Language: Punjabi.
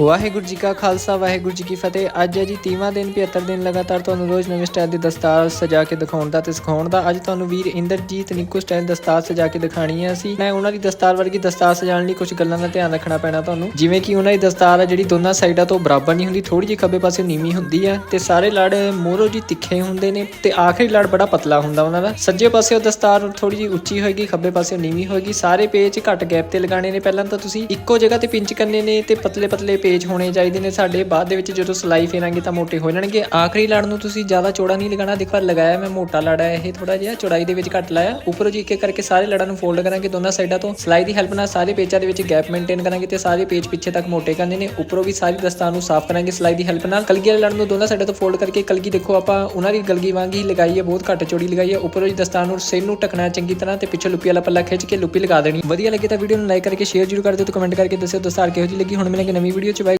ਵਾਹਿਗੁਰੂ ਜੀ ਕਾ ਖਾਲਸਾ, ਵਾਹਿਗੁਰੂ ਜੀ ਕੀ ਫਤਿਹ। ਅੱਜ ਹੈ ਜੀ 30ਵਾਂ ਦਿਨ 75 ਦਿਨ ਲਗਾਤਾਰ ਤੁਹਾਨੂੰ ਰੋਜ਼ ਨਵੇਂ ਸਟਾਈਲ ਦੀ ਦਸਤਾਰ ਸਜਾ ਕੇ ਦਿਖਾਉਣ ਦਾ ਤੇ ਸਿਖਾਉਣ ਦਾ। ਅੱਜ ਤੁਹਾਨੂੰ ਵੀਰ ਇੰਦਰਜੀਤ ਨਿੱਕੂ ਸਟਾਈਲ ਦਸਤਾਰ ਸਜਾ ਕੇ ਦਿਖਾਣੀ ਹੈ ਅਸੀਂ ਮੈਂ ਉਹਨਾਂ ਦੀ ਦਸਤਾਰ ਵਰਗੀ ਦਸਤਾਰ ਸਜਾਉਣ ਲਈ ਕੁਝ ਗੱਲਾਂ ਦਾ ਧਿਆਨ ਰੱਖਣਾ ਪੈਣਾ ਤੁਹਾਨੂੰ। ਜਿਵੇਂ ਕਿ ਉਹਨਾਂ ਦੀ ਦਸਤਾਰ ਹੈ ਜਿਹੜੀ ਦੋਨਾਂ ਸਾਈਡਾਂ ਤੋਂ ਬਰਾਬਰ ਨਹੀਂ ਹੁੰਦੀ ਥੋੜੀ ਜਿਹੀ ਖੱਬੇ ਪਾਸੇ ਨੀਵੀਂ ਹੁੰਦੀ ਹੈ ਤੇ ਸਾਰੇ ਲੜ ਮੋਹਰੋਂ ਜੀ ਤਿੱਖੇ ਹੁੰਦੇ ਨੇ ਤੇ ਆਖਰੀ ਲੜ ਬੜਾ ਪਤਲਾ ਹੁੰਦਾ ਉਹਨਾਂ ਦਾ। ਸੱਜੇ ਪਾਸੇ ਉਹ ਦਸਤਾਰ ਥੋੜੀ ਜਿਹੀ ਉੱਚੀ ਹੋਏਗੀ, ਖੱਬੇ ਪਾਸੇ ਨੀਵੀਂ ਹੋਏਗੀ। ਸਾਰੇ ਪੇਚ ਘੱਟ ਗੈਪ ਤੇ ਲਗਾਣੇ ਨੇ। ਪਹਿਲਾਂ ਤਾਂ ਤੁਸੀਂ ਇੱਕੋ ਜਗ੍ਹਾ ਤੇ ਪਿੰਚ ਕਰਨੇ ਨੇ ਤੇ ਪਤਲੇ ਪਤਲੇ ਪੇਜ ਹੋਣੇ ਚਾਹੀਦੇ ਨੇ ਸਾਡੇ ਬਾਅਦ ਦੇ ਵਿੱਚ ਜਦੋਂ ਸਲਾਈ ਫੇਰਾਂਗੇ ਤਾਂ ਮੋਟੇ ਹੋ ਜਾਣਗੇ। ਆਖਰੀ ਲੜ ਨੂੰ ਤੁਸੀਂ ਜ਼ਿਆਦਾ ਚੌੜਾ ਨਹੀਂ ਲਗਾਣਾ ਦੇਖੋ ਲਗਾਇਆ ਮੈਂ ਮੋਟਾ ਲੜ ਹੈ ਇਹ ਥੋੜਾ ਜਿਹਾ, ਚੌੜਾਈ ਦੇ ਵਿੱਚ ਘੱਟ ਲਾਇਆ। ਉੱਪਰੋਂ ਜੀ ਇੱਕ ਇੱਕ ਕਰਕੇ ਸਾਰੇ ਲੜਾਂ ਨੂੰ ਫੋਲਡ ਕਰਾਂਗੇ ਦੋਨਾਂ ਸਾਈਡਾਂ ਤੋਂ। ਸਲਾਈ ਦੀ ਹੈਲਪ ਨਾਲ ਸਾਰੇ ਪੇਚਾਂ ਦੇ ਵਿੱਚ ਗੈਪ ਮੇਨਟੇਨ ਕਰਾਂਗੇ ਤੇ ਸਾਰੇ ਪੇਜ ਪਿੱਛੇ ਤੱਕ ਮੋਟੇ ਕਰਨੇ ਨੇ। ਉੱਪਰੋਂ ਵੀ ਸਾਰੀ ਦਸਤਾਰ ਨੂੰ ਸਾਫ਼ ਕਰਾਂਗੇ ਸਲਾਈ ਦੀ ਹੈਲਪ ਨਾਲ। ਕਲਗੀ ਵਾਲੇ ਲੜ ਨੂੰ ਦੋਨਾਂ ਸਾਈਡਾਂ ਤੋਂ ਫੋਲਡ ਕਰਕੇ ਕਲਗੀ ਦੇਖੋ ਆਪਾਂ ਉਹਨਾਂ ਦੀ ਗਲਗੀ ਵਾਂਗ ਹੀ ਲਗਾਈ ਹੈ ਬਹੁਤ ਘੱਟ ਚੌੜੀ ਲਗਾਈ ਹੈ ਉੱਪਰੋਂ ਜੀ ਦਸਤਾਨ ਨੂੰ ਸਿਰ ਨੂੰ ਟਕਣਾ ਚੰਗੀ ਤਰ੍ਹਾਂ ਤੇ ਪਿੱਛੇ ਲੁੱਪੀ ਵਾਲਾ ਪੱਲਾ ਖਿੱਚ ਕੇ ਲੁੱਪੀ ਲਗਾ ਦੇਣੀ। ਵਧੀਆ ਲੱਗੇ ਤਾਂ ਵੀਡੀਓ ਨੂੰ ਲਾਈਕ ਕਰਕੇ ਸ਼ੇਅਰ ਜ਼ਰੂਰ ਕਰ ਦਿਓ ਤੇ ਕਮੈਂਟ ਕਰਕੇ ਦੱਸਿਓ ਦਸਤਾਰ ਕਿਹੋ ਜਿਹੀ ਲੱਗੀ, ਹੁਣ ਮਿਲਾਂਗੇ ਨਵੀਂ ਵੀਡੀਓ